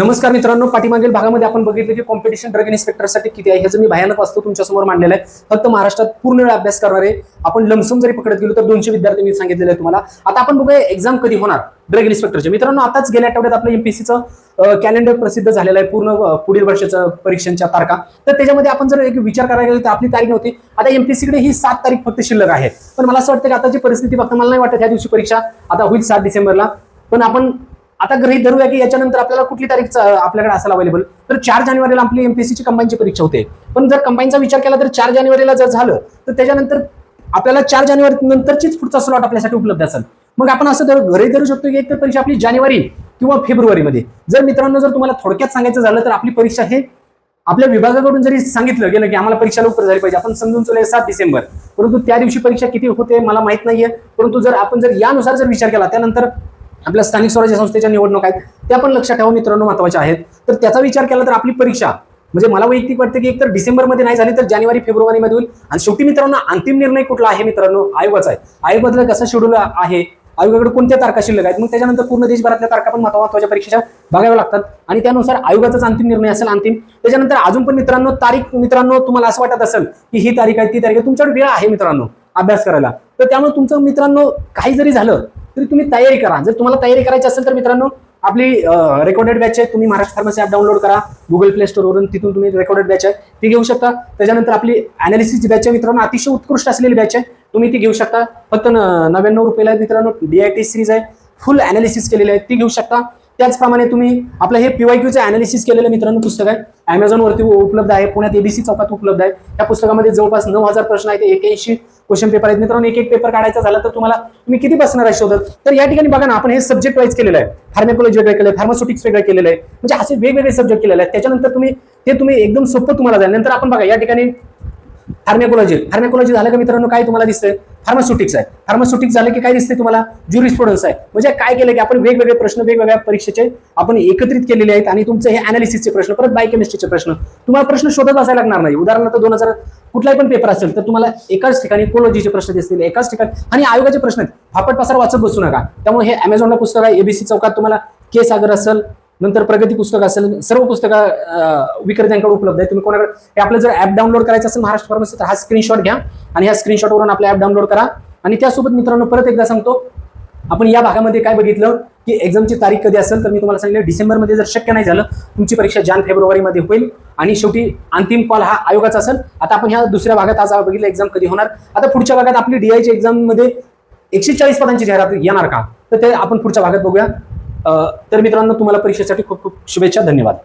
नमस्कार मित्रांनो पाठीमागील भागामध्ये आपण बघितलं की कॉम्पिटिशन ड्रग इन्स्पेक्टरसाठी किती आहे ह्याचं मी भयानक वास्तव तुमच्यासमोर मांडलेलं आहे. फक्त महाराष्ट्रात पूर्ण वेळ अभ्यास करणारे आपण लमसम जरी पकडत गेलो तर दोनशे विद्यार्थी मी सांगितलेलं आहे तुम्हाला. आता आपण बघूया एक्झाम कधी होणार ड्रग इन्स्पेक्टरचे मित्रांनो आताच गेल्या आठवड्यात आपलं एमपीसीचं कॅलेंडर प्रसिद्ध झालेलं आहे. पूर्ण पुढील वर्षाच्या परीक्षांच्या तारखा. तर त्याच्यामध्ये आपण जर एक विचार करायला गेलो तर आपली तारीख नव्हती. आता एमपीसीकडे ही सात तारीख फक्त शिल्लक आहे. पण मला असं वाटतं की आताची परिस्थिती बघता मला नाही वाटत त्या दिवशी परीक्षा. आता होईल सात डिसेंबरला. पण आपण आता गृहित धरूया की याच्यानंतर आपल्याला कुठली तारीख आपल्याकडे असेल अवेलेबल तर चार जानेवारीला आपली एमपीएससीची कंबाईनची परीक्षा होते. पण जर कंबाईनचा विचार केला तर चार जानेवारीला जर झालं तर त्याच्यानंतर आपल्याला चार जानेवारी नंतरचीच पुढचा स्लॉट आपल्यासाठी उपलब्ध असेल. मग आपण असं धरू गृहित धरू शकतो की एक तर परीक्षा आपली जानेवारी किंवा फेब्रुवारीमध्ये. जर मित्रांनो जर तुम्हाला थोडक्यात सांगायचं झालं तर आपली परीक्षा हे आपल्या विभागाकडून जरी सांगितलं गेलं की आम्हाला परीक्षा लवकर झाली पाहिजे आपण समजून चला सात डिसेंबर. परंतु त्या दिवशी परीक्षा किती होते मला माहीत नाहीये. परंतु जर आपण जर यानुसार जर विचार केला त्यानंतर आपल्या स्थानिक स्वराज्य संस्थेच्या निवडणूक आहेत त्या पण लक्षात ठेवा मित्रांनो महत्त्वाच्या आहेत. तर त्याचा विचार केला तर आपली परीक्षा म्हणजे मला वैयक्तिक वाटतं की एक तर डिसेंबरमध्ये नाही झाली तर जानेवारी फेब्रुवारीमध्ये होईल. आणि शेवटी मित्रांनो अंतिम निर्णय कुठला आहे मित्रांनो? आयोगाचा आहे. आयोगातलं कसं शेड्यूल आहे? आयोगाकडे कोणत्या तारखा शिल्लक आहेत? मग त्याच्यानंतर पूर्ण देशभरातल्या तारखा पण महत्त्वाच्या परीक्षेच्या बघाव्या लागतात. आणि त्यानुसार आयोगाचाच अंतिम निर्णय असेल अंतिम. त्याच्यानंतर अजून पण मित्रांनो तारीख मित्रांनो तुम्हाला असं वाटत असेल की ही तारीख आहे ती तारीख आहे तुमच्याकडे वेळ आहे मित्रांनो अभ्यास करायला. तर त्यामुळे तुमचं मित्रांनो काही जरी झालं तरी तुम्ही तयारी करा. जर तुम्हाला तयारी करायची असेल तर मित्रांनो आपली रेकॉर्डेड बॅच आहे. तुम्ही महाराष्ट्र फार्मसी ॲप डाउनलोड करा. गुगल प्ले स्टोरवरून तिथून तुम्ही रेकॉर्डेड बॅच आहे. ती घेऊ शकता. त्याच्यानंतर आपली अनालिसिस बॅच आहे मित्रांनो अतिशय उत्कृष्ट असलेली बॅच आहे. तुम्ही ती घेऊ शकता. फक्त नव्याण्णव रुपयाला डी आय टी सिरीज आहे. फुल अनालिसिस केलेली आहे. ती घेऊ शकता. त्याचप्रमाणे तुम्ही आपलं हे पीवायक्यूचं अनालिसिस केलेलं मित्रांनो पुस्तक आहे. अमेझॉनवरती उपलब्ध आहे. पुण्यात एबीसी चौकात उपलब्ध आहे. त्या पुस्तकामध्ये जवळपास नऊ हजार प्रश्न आहेत. एक्याऐंशी क्वेश्चन पेपर आहेत. मित्रांनो एक एक पेपर काढायचा झाला तर तुम्हाला तुम्ही किती बसणार आहे शोधत? तर या ठिकाणी बघा ना आपण हे सब्जेक्ट वाईज केलेलं आहे. फार्मेकोलॉजी वेगळं केलं आहे फार्मास्युटिक्स वेगळं केलेलं आहे म्हणजे असे वेगवेगळे सब्जेक्ट केलेले आहेत. त्याच्यानंतर तुम्ही ते तुम्ही एकदम सोपं तुम्हाला जाईल. नंतर आपण बघा या ठिकाणी फार्मेकोलॉजी फार्मेकोलॉजी झालं का मित्रांनो? काय तुम्हाला दिसतंय? फार्मास्युटिक्स आहे. फार्मास्युटिक्स झालं की काय दिसतंय तुम्हाला? ज्युरिस्प्रुडन्स आहे. म्हणजे काय केलं की आपण वेगवेगळे प्रश्न वेगवेगळ्या परीक्षेचे आपण एकत्रित केलेले आहेत आणि तुमचे हे अनालिसिसचे प्रश्न परत बायकेमिस्ट्रीचे प्रश्न. तुम्हाला प्रश्न शोधत असायला लागणार नाही. उदाहरणार्थ दोन हजार कुठलाही पण पेपर असेल तर तुम्हाला एकाच ठिकाणी कोलॉजीचे प्रश्न दिसतील एकाच ठिकाणी आणि आयोगाचे प्रश्न आहेत. फापट पसार वाचत बसू नका. त्यामुळे हे अमेझॉनला पुस्तक आहे. एबीसी चौकात तुम्हाला के सागर असेल नंतर प्रगती पुस्तक असेल सर्व पुस्तकं विक्रेत्यांकडे उपलब्ध आहे तुम्ही कोणाकडे हे आपलं जर ऍप डाउनलोड करायचं असेल महाराष्ट्र फार्मसी तर हा स्क्रीनशॉट घ्या आणि ह्या स्क्रीनशॉटवरून आपलं ऍप डाउनलोड करा. आणि त्यासोबत मित्रांनो परत एकदा सांगतो आपण या भागामध्ये काय बघितलं की एक्झामची तारीख कधी असेल तर मी तुम्हाला सांगितलं डिसेंबरमध्ये जर शक्य नाही झालं तुमची परीक्षा जान फेब्रुवारीमध्ये होईल. आणि शेवटी अंतिम कॉल हा आयोगाचा असेल. आता आपण ह्या दुसऱ्या भागात आज बघितलं एक्झाम कधी होणार. आता पुढच्या भागात आपली डीआयच्या एक्झाममध्ये एकशे चाळीस पदांची जाहिरात येणार का? तर ते आपण पुढच्या भागात बघूया. तर मित्रांनो तुम्हाला परीक्षेसाठी खूप खूप शुभेच्छा धन्यवाद.